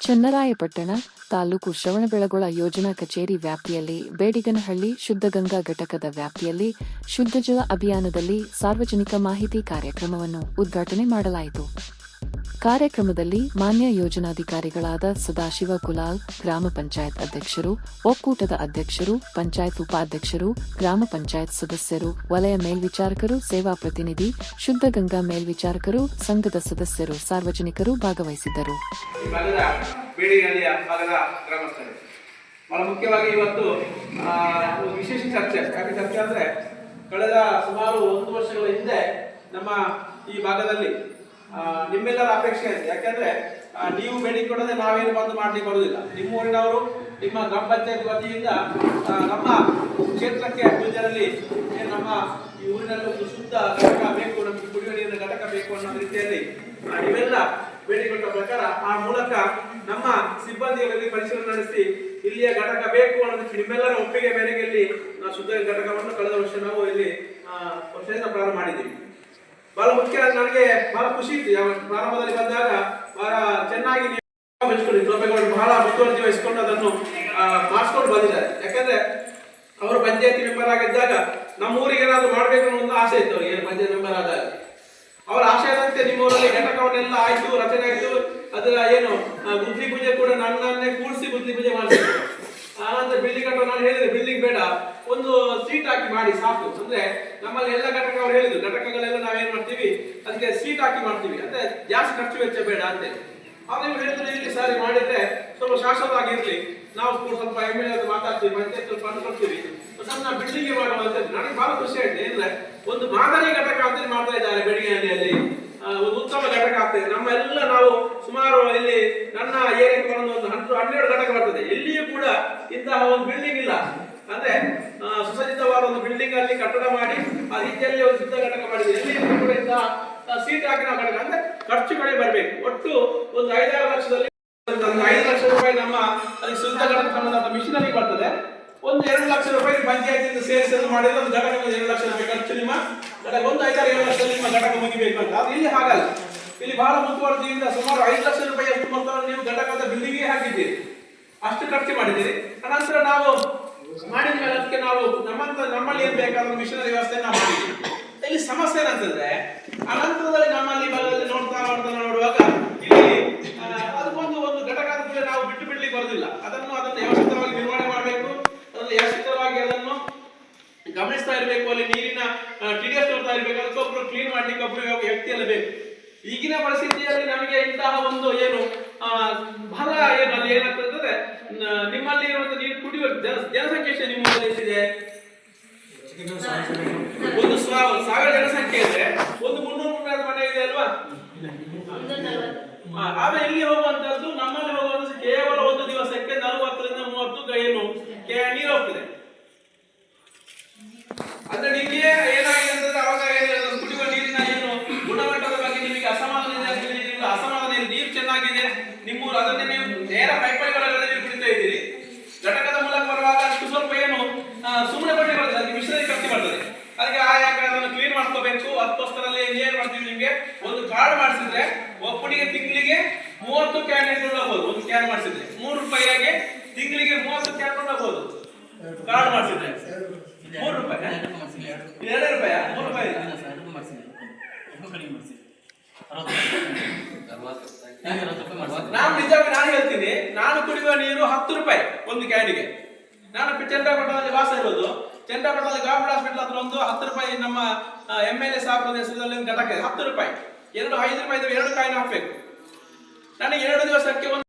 ಚನ್ನರಾಯಪಟ್ಟಣ ತಾಲೂಕು ಶ್ರವಣಬೆಳಗೊಳ ಯೋಜನಾ ಕಚೇರಿ ವ್ಯಾಪ್ತಿಯಲ್ಲಿ ಬೇಡಿಗನಹಳ್ಳಿ ಶುದ್ಧಗಂಗಾ ಘಟಕದ ವ್ಯಾಪ್ತಿಯಲ್ಲಿ ಶುದ್ಧಜಲ ಅಭಿಯಾನದಲ್ಲಿ ಸಾರ್ವಜನಿಕ ಮಾಹಿತಿ ಕಾರ್ಯಕ್ರಮವನ್ನು ಉದ್ಘಾಟನೆ ಮಾಡಲಾಯಿತು. ಕಾರ್ಯಕ್ರಮದಲ್ಲಿ ಮಾನ್ಯ ಯೋಜನಾಧಿಕಾರಿಗಳಾದ ಸದಾಶಿವ ಕುಲಾಲ್ ಗ್ರಾಮ ಪಂಚಾಯತ್ ಅಧ್ಯಕ್ಷರು, ಒಕ್ಕೂಟದ ಅಧ್ಯಕ್ಷರು, ಪಂಚಾಯತ್ ಉಪಾಧ್ಯಕ್ಷರು, ಗ್ರಾಮ ಪಂಚಾಯತ್ ಸದಸ್ಯರು, ವಲಯ ಮೇಲ್ವಿಚಾರಕರು, ಸೇವಾ ಪ್ರತಿನಿಧಿ, ಶುದ್ಧ ಗಂಗಾ ಮೇಲ್ವಿಚಾರಕರು, ಸಂಘದ ಸದಸ್ಯರು, ಸಾರ್ವಜನಿಕರು ಭಾಗವಹಿಸಿದ್ದರು. ಮುಖ್ಯವಾಗಿ ಇವತ್ತು ವಿಶೇಷ ಚರ್ಚೆ. ಚರ್ಚೆ ಕಳೆದ ಸುಮಾರು ಒಂದು ವರ್ಷಗಳ ಹಿಂದೆ ನಮ್ಮ ಈ ಭಾಗದಲ್ಲಿ ನಿಮ್ಮೆಲ್ಲರ ಅಪೇಕ್ಷೆ ಇದೆ. ಯಾಕಂದ್ರೆ ನೀವು ಬೇಡಿಕೆ ಕೊಡದೆ ನಾವೇನು ಬಂದು ಮಾಡ್ಲಿಕ್ಕೆ ಬರುವುದಿಲ್ಲ. ನಿಮ್ಮ ಊರಿನವರು, ನಿಮ್ಮ ಗ್ರಾಮ ಪಂಚಾಯತ್ ವತಿಯಿಂದ ನಮ್ಮ ಕ್ಷೇತ್ರಕ್ಕೆ ಅಭಿವೃದ್ಧಿಯಲ್ಲಿ ನಮ್ಮ ಈ ಊರಿನಲ್ಲಿ ಒಂದು ಶುದ್ಧ ಘಟಕ ಬೇಕು, ನಮಗೆ ಕುಡಿಯುವ ನೀರಿನ ಘಟಕ ಬೇಕು ಅನ್ನೋ ರೀತಿಯಲ್ಲಿ ನೀವೆಲ್ಲ ಬೇಡಿಕೊಂಡ ಪ್ರಕಾರ, ಆ ಮೂಲಕ ನಮ್ಮ ಸಿಬ್ಬಂದಿಗಳಲ್ಲಿ ಪರಿಶೀಲನೆ ನಡೆಸಿ, ಇಲ್ಲಿಯ ಘಟಕ ಬೇಕು ಅನ್ನೋದಕ್ಕೆ ನಿಮ್ಮೆಲ್ಲರ ಒಪ್ಪಿಗೆ ಮೇರೆಗೆ ಇಲ್ಲಿ ಶುದ್ಧ ಘಟಕವನ್ನು ಕಳೆದ ವರ್ಷ ನಾವು ಇಲ್ಲಿ ವರ್ಷದಿಂದ ಪ್ರಾರಂಭ ಮಾಡಿದ್ದೀವಿ. ಬಹಳ ಮುಖ್ಯ ನನಗೆ ಬಹಳ ಖುಷಿ ಇತ್ತು. ಯಾವ ಪ್ರಾರಂಭದಲ್ಲಿ ಬಂದಾಗ ಬಹಳ ಚೆನ್ನಾಗಿ ಲೋಪೆಗಳು ಬಹಳ ಮುತುವರ್ಜಿ ವಹಿಸಿಕೊಂಡು ಅದನ್ನು ಮಾಡಿಸ್ಕೊಂಡು ಬಂದಿದ್ದಾರೆ. ಯಾಕಂದ್ರೆ ಅವರು ಪಂಚಾಯತಿ ಮೆಂಬರ್ ಆಗಿದ್ದಾಗ ನಮ್ಮ ಊರಿಗೆ ಏನಾದ್ರು ಮಾಡ್ಬೇಕು ಅನ್ನೋ ಒಂದು ಆಸೆ ಇತ್ತು ಅವ್ರಿಗೆ ಪಂಚಾಯತ್ ಮೆಂಬರ್ ಆದಾಗ. ಅವರ ಆಶಯದಂತೆ ನಿಮ್ಮ ಊರಲ್ಲಿ ಘಟಕವನ್ನೆಲ್ಲ ಆಯ್ತು, ರಚನೆ ಆಯ್ತು. ಅದರ ಏನು ಬುದ್ಧಿ ಪೂಜೆ ಕೂಡ ನನ್ನನ್ನೇ ಕೂಡಿಸಿ ಬುದ್ಧಿ ಪೂಜೆ ಮಾಡಿಸಿದ್ರು ಆನಂತರ ಬಿಲ್ಲಿ ಕಟ್ಟೋ ನಾನು ಹೇಳಿದೆ ಬಿಲ್ಡಿಂಗ್ ಬೇಡ ಒಂದು ಸೀಟ್ ಹಾಕಿ ಮಾಡಿ ಸಾಕು. ಅಂದ್ರೆ ನಮ್ಮಲ್ಲಿ ಎಲ್ಲ ಘಟಕ ಅವ್ರು ಹೇಳಿದ್ರು. ಘಟಕಗಳೆಲ್ಲ ನಾವೇನ್ ಮಾಡ್ತೀವಿ? ಅದಕ್ಕೆ ಸೀಟ್ ಹಾಕಿ ಮಾಡ್ತೀವಿ. ಅಂದ್ರೆ ಜಾಸ್ತಿ ಖರ್ಚು ವೆಚ್ಚ ಬೇಡ ಅಂತ ಆದ್ರೆ ಇವ್ರು ಹೇಳಿದ್ರೆ, ಇಲ್ಲಿ ಸಾರಿ ಮಾಡಿದ್ರೆ ಸ್ವಲ್ಪ ಶಾಶ್ವತವಾಗಿರ್ಲಿ ನಾವು ಸ್ವಲ್ಪ ಎಂ ಎಲ್ ಮಾತಾಡ್ತೀವಿ, ಮತ್ತೆ ಸ್ವಲ್ಪ ಅನ್ಕೊಳ್ತೀವಿ ಸಣ್ಣ ಬಿಲ್ಡಿಂಗ್ ಮಾಡುವ ಅಂತ ನನಗೆ ಬಹಳ ಖುಷಿ ಆಯ್ತು. ಇಲ್ಲ ಒಂದು ಮಾದರಿ ಘಟಕ ಅಂತ ಮಾಡ್ತಾ ಇದ್ದಾರೆ ಬೆಳಗ್ಗೆಯಲ್ಲಿ ಒಂದು ಉತ್ತಮ ಘಟಕ ಆಗ್ತದೆ ನಮ್ಮ ಎಲ್ಲ ನಾವು ಸುಮಾರು ಇಲ್ಲಿ ನನ್ನ ಏರಿಯಾಕ್ಕೆ ಒಂದು ಹತ್ತು ಹನ್ನೆರಡು ಘಟಕ ಬರ್ತದೆ. ಎಲ್ಲಿಯೂ ಕೂಡ ಇಂತಹ ಒಂದು ಬಿಲ್ಡಿಂಗ್ ಇಲ್ಲ ಅಂದ್ರೆ ಆ, ಸುಸಜ್ಜಿತವಾದ ಒಂದು ಬಿಲ್ಡಿಂಗ್ ಅಲ್ಲಿ ಕಟ್ಟಡ ಮಾಡಿ ಆ ಒಂದು ಶುದ್ಧ ಘಟಕ ಮಾಡಿದೆ. ಎಲ್ಲಿ ಕೂಡ ಸೀಟ್ ಹಾಕಿ ಘಟಕ ಅಂದ್ರೆ ಖರ್ಚು ಕಡೆ ಬರಬೇಕು. ಒಟ್ಟು ಒಂದು ಐದಾರು ಲಕ್ಷದಲ್ಲಿ ಐದು ಲಕ್ಷ ರೂಪಾಯಿ ನಮ್ಮ ಅಲ್ಲಿ ಶುದ್ಧ ಘಟಕ ಸಂಬಂಧ ಮಿಷನರಿ ಬರ್ತದೆ. ಒಂದು ಎರಡು ಲಕ್ಷ ರೂಪಾಯಿ ಪಂಚಾಯತಿಯಿಂದ ಸೇರಿಸಿ ಮಾಡಿದ್ರೆ ಒಂದು ಘಟಕ ಎರಡು ಲಕ್ಷ ರೂಪಾಯಿ ಖರ್ಚು ನಿಮ್ಮ ಘಟಕ ಒಂದು ಐದಾರು ಏಳು ಲಕ್ಷದಲ್ಲಿ ನಿಮ್ಮ ಘಟಕ ಮುಗಿಬೇಕು ಅಂತ. ಅದು ಇಲ್ಲಿ ಹಾಗಲ್ಲ. ಇಲ್ಲಿ ಬಹಳ ಮುಂದುವರೆದಿಂದ ಸುಮಾರು ಐದು ಲಕ್ಷ ರೂಪಾಯಿ ಅಷ್ಟು ಮೊತ್ತವನ್ನು ನೀವು ಘಟಕದ ಬಿಲ್ಡಿಂಗ್ ಹಾಕಿದ್ದೀರಿ. ಅಷ್ಟು ಖರ್ಚು ಮಾಡಿದ್ದೀರಿ. ಅನಂತರ ನಾವು ಮಾಡಿದ ಮೇಲೆ ಅದಕ್ಕೆ ನಾವು ನಮ್ಮಂತ ನಮ್ಮಲ್ಲಿ ಏನ್ ಬೇಕಾದ ಮಿಷನರಿ ವ್ಯವಸ್ಥೆನ ಮಾಡಿದ್ವಿ. ಇಲ್ಲಿ ಸಮಸ್ಯೆ ಏನಂತಂದ್ರೆ ಅನಂತರದಲ್ಲಿ ನಮ್ಮಲ್ಲಿ ಬಲದಲ್ಲಿ ನೋಡ್ತಾ ನೋಡ್ತಾ ನೋಡುವಾಗ ಇಲ್ಲಿ ಅದಕ್ಕೊಂದು ಒಂದು ಘಟಕ ಅಂತ ನಾವು ಬಿಟ್ಟು ಬಿಡ್ಲಿಕ್ಕೆ ಬರೋದಿಲ್ಲ. ಅದನ್ನು ಅದನ್ನು ವ್ಯವಸ್ಥಿತವಾಗಿ ನಿರ್ವಹಣೆ ಮಾಡಬೇಕು, ಅದನ್ನು ವ್ಯವಸ್ಥಿತವಾಗಿ ಅದನ್ನು ಗಮನಿಸ್ತಾ ಇರಬೇಕು, ಅಲ್ಲಿ ನೀರಿನ ಟಿಡಿಎಸ್ ನೋಡ್ತಾ ಇರಬೇಕು ಅದಕ್ಕೊಬ್ರು ಕ್ಲೀನ್ ಮಾಡ್ಲಿಕ್ಕೆ ಒಬ್ರು ವ್ಯಕ್ತಿ ಎಲ್ಲ ಬೇಕು ಈಗಿನ ಪರಿಸ್ಥಿತಿಯಲ್ಲಿ ನಮಗೆ ಇಂತಹ ಒಂದು ಏನು ಬಹಳ ಏನು ಅಲ್ಲಿ ಏನಾಗ್ತದೆ ನಿಮ್ಮಲ್ಲಿ ಇರುವಂತ ನೀರು ಕುಡಿಯುವ ಜನ ನಿಮ್ಮ ಎಷ್ಟಿದೆ? ಒಂದು ಸಾವಿರ ಜನಸಂಖ್ಯೆ ಇದೆ. ಒಂದು ಮುನ್ನೂರು ಮುನ್ನೂರು ಮನೆ ಇದೆ ಅಲ್ವಾ? ಆ, ಆದ್ರೆ ಇಲ್ಲಿ ಹೋಗುವಂತದ್ದು ನಮ್ಮಲ್ಲಿ ಹೋಗುವಂತ ಕೇವಲ ಒಂದು ದಿವಸಕ್ಕೆ ನಲವತ್ತರಿಂದ ಮೂವತ್ತು ಗ- ಏನು ಕೆ- ನೀರು ಹೋಗ್ತದೆ. ಅಂದ್ರೆ ನಿಮಗೆ ಏನಾಗಿದೆ ಅಂತಂದ್ರೆ ಅವಾಗ ಏನಿಲ್ಲ ಕುಡಿಯುವ ನೀರಿನ ಏನು ಗುಣಮಟ್ಟದ ಬಗ್ಗೆ ನಿಮಗೆ ಅಸಮಾಧಾನ ಇದೆ ಅಸಮಾಧಾನ ನೀರು ಚೆನ್ನಾಗಿದೆ? ನಿಮ್ಮ ಅದನ್ನೇ ನೀವು ನೇರ ಪೈಪುಗಳಲ್ಲಿ ನೀವು ಕುಡಿತಾ ಇದ್ದೀರಿ. ಮೂಲಕ ಅದಕ್ಕೆ ಸ್ವಲ್ಪ ಏನು ಸುಮ್ಮನೆ ಬಟ್ಟೆ ಬರ್ತದೆ ಅದಕ್ಕೆ ಮಿಶ್ರಣ ಖರ್ಚು ಬರ್ತದೆ ಅದಕ್ಕೆ ಆ ಅದನ್ನು ಕ್ಲೀನ್ ಮಾಡ್ಕೋಬೇಕು ಅದಕ್ಕೋಸ್ಕರ ಏನು ಮಾಡ್ತೀವಿ ನಿಮಗೆ. ಒಂದು ಕಾರ್ಡ್ ಮಾಡಿಸಿದ್ರೆ ಒಬ್ಬನಿಗೆ ತಿಂಗಳಿಗೆ ಮೂವತ್ತು ಕ್ಯಾನ್ ಇಟ್ಕೊಂಡು ಹೋಗ್ಬೋದು. ಒಂದು ಕ್ಯಾನ್ ಮಾಡಿಸಿದ್ರೆ. ಮೂರು ರೂಪಾಯಿಗೆ ತಿಂಗಳಿಗೆ ಮೂವತ್ತು ಕ್ಯಾನ್ ಕೊಂಡು ಹೋಗ್ಬೋದು. ಕಾರ್ಡ್ ಮಾಡಿಸಿದ್ರೆ. ಮೂರು ರೂಪಾಯಿ ಎರಡು ರೂಪಾಯಿ ಮೂರು ರೂಪಾಯಿ. ನಾನು ನಿಜವಾಗಿ ನಾನು ಹೇಳ್ತೀನಿ ನಾನು ಕುಡಿಯುವ ನೀರು ಹತ್ತು ರೂಪಾಯಿ ಒಂದು ಕ್ಯಾನಿಗೆ ನಾನು ಚಂದ್ರಪಟ್ಟಣದಲ್ಲಿ ವಾಸ ಇರೋದು. ಚಂದ್ರಪಟ್ಟಣದಲ್ಲಿ ಗವರ್ಮೆಂಟ್ ಹಾಸ್ಪಿಟಲ್ ಹತ್ರ ಒಂದು ಹತ್ತು ರೂಪಾಯಿ ನಮ್ಮ ಎಂ ಎಲ್ ಎ ಸಾಹೇಬ್ ಹೆಸರಲ್ಲಿ ಒಂದು ಘಟಕ ಇದೆ. ಹತ್ತು ರೂಪಾಯಿ. ಎರಡು, ಐದು ರೂಪಾಯಿ ಎರಡು ಕಾಯಿನ ಹಾಕ್ಬೇಕು. ನನಗೆ ಎರಡು ದಿವಸಕ್ಕೆ ಒಂದು